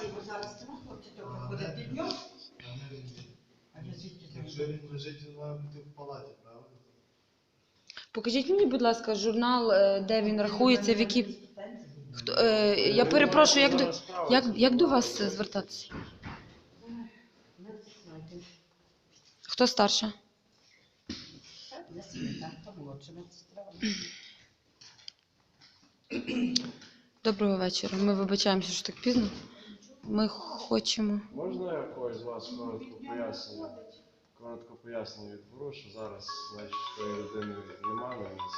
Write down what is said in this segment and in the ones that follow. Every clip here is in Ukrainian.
але його зараз нема, хлопці то приходять під нього. А я звідки Якщо знаю? він лежить, він має бути в палаті, правильно? Покажіть мені, будь ласка, журнал, е, де він рахується, в якій. Хто, е, я перепрошую, як до, як, як до вас е, звертатися? Хто старша? Я секретарка молодша медсестра. Доброго вечора. Ми вибачаємося, що так пізно. Ми хочемо. Можна я когось з вас коротко пояснення? Коротко пояснення відберу, що зараз, значить, тої людини немає на нас.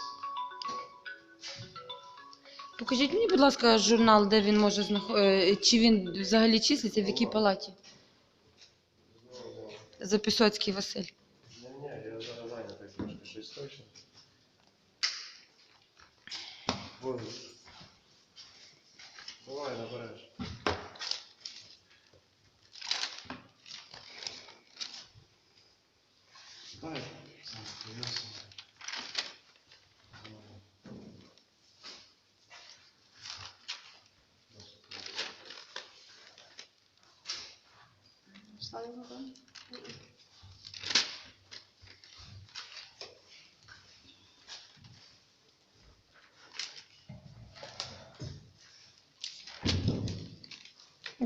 Покажіть мені, будь ласка, журнал, де він може знаходитися, чи він взагалі числиться, в якій палаті? Запісоцький Василь. Ні, ні, я зараз зайнятий трошки щось точно. Боже. Давай, набереш. Ну,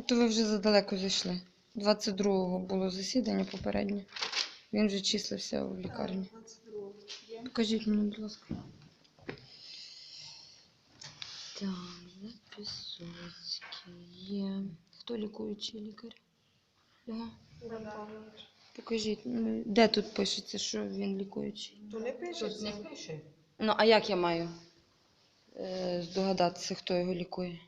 То ви вже задалеко зайшли. 22-го було засідання попереднє. Він вже числився в лікарні. Покажіть мені, будь ласка. Так, Запісоцький є. Хто лікуючий лікар? Його? Покажіть, ну, де тут пишеться, що він лікуючий? То не пише, не пише. Ну, а як я маю е, здогадатися, хто його лікує?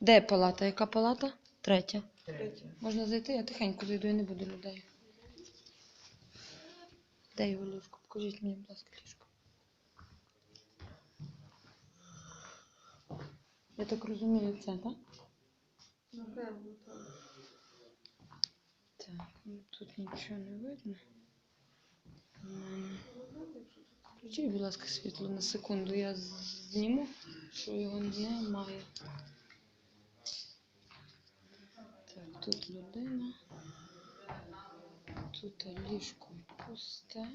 Де палата? Яка палата? Третя. Третє. Можна зайти, я тихенько зайду і не буду людей. Де його ліжко? Покажіть мені, будь ласка, ліжко. Я так розумію, це, так? Так, ну тут нічого не видно. Включіть, будь ласка, світло на секунду. Я зніму, що його немає. Так, тут людина. Тут ліжко пусте.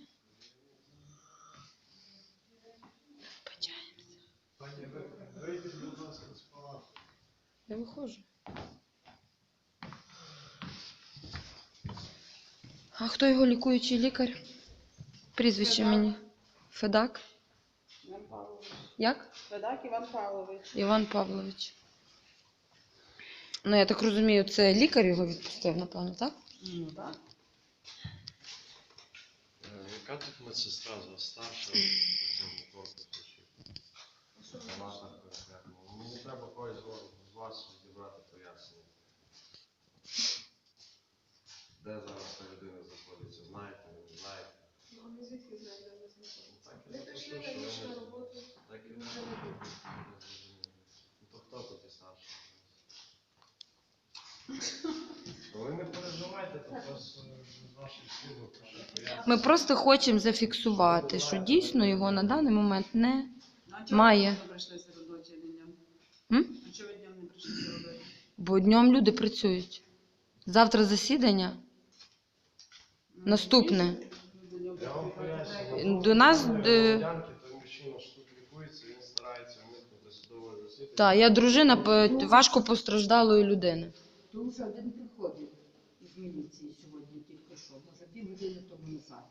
Палати. Я виходжу. А хто його лікуючий лікар? Прізвище мені. Федак? Іван Павлович. Як? Федак Іван Павлович. Іван Павлович. Ну, я так розумію, це лікар його відпустив, напевно, так? Ну так. Е, Яка тут медсестра за старша в цьому корпусі? чи наша конкретно? Мені треба когось з- з вас відібрати пояснення. Де зараз та людина знаходиться? Знаєте, ви не знаєте? Ну, а ми звідки знаємо, де ми? Так, і Ми що ви на не- роботу. Так і не Вже не буде. Ну то хто тут і старший? Ну, Ви не переживайте, то просто з ваших слів. Ми просто хочемо зафіксувати, що дійсно його на даний момент не. Ну, а чого Має. ви не прийшли серед ночі днем? М? А чого ви днем не прийшли серед ночі? Бо днем люди працюють. Завтра засідання. Наступне. До нас, е, що. Так, я дружина п- важко постраждалої людини. То вже один приходив із міліції сьогодні тільки що, може пів години тому назад.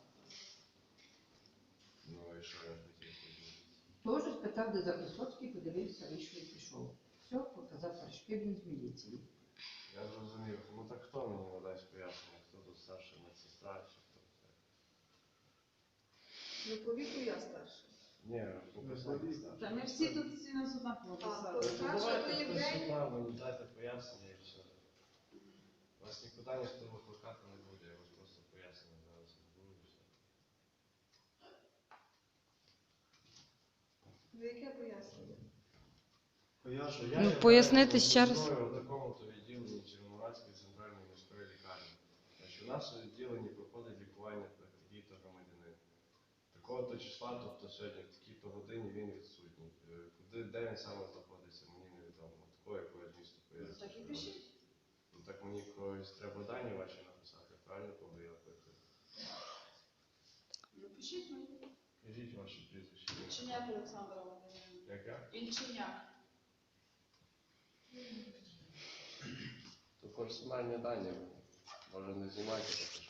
Ну і що я хотів? Теж спитав, де Записоцький, подивився, вийшов і пішов. Все, показав він з міліції. Я зрозумів. Ну так хто мені надасть пояснення? Хто тут старша медсестра чи? Ну, по віку я старша. Ні, по посаді старша. Та ми всі тут всі нас однаково А, то писали. старша то Давайте є хтось день. сюди, мені дайте пояснення і все. Вас нікуди ніхто викликати не буде, я вас просто пояснення зараз відберу і все. Ну, яке пояснення? Пояснюю. Ну, пояснити ще раз. В такому-то відділенні Червоноградської центральної міської лікарні. Значить, у нас у відділенні проходить лікування такого-то числа, тобто сьогодні в такій-то годині він відсутній. Е, Куди, де він саме знаходиться, мені невідомо. Такого якогось місту Ну, поїздити. так і пишіть. Ну так мені когось треба дані ваші написати, правильно, коли я питаю. Ну, пишіть мені. Кажіть ваші прізвище. Ільченяк Олександра Володимирівна. Яке? Ільченяк. То персональні дані. Може не знімайте, поки.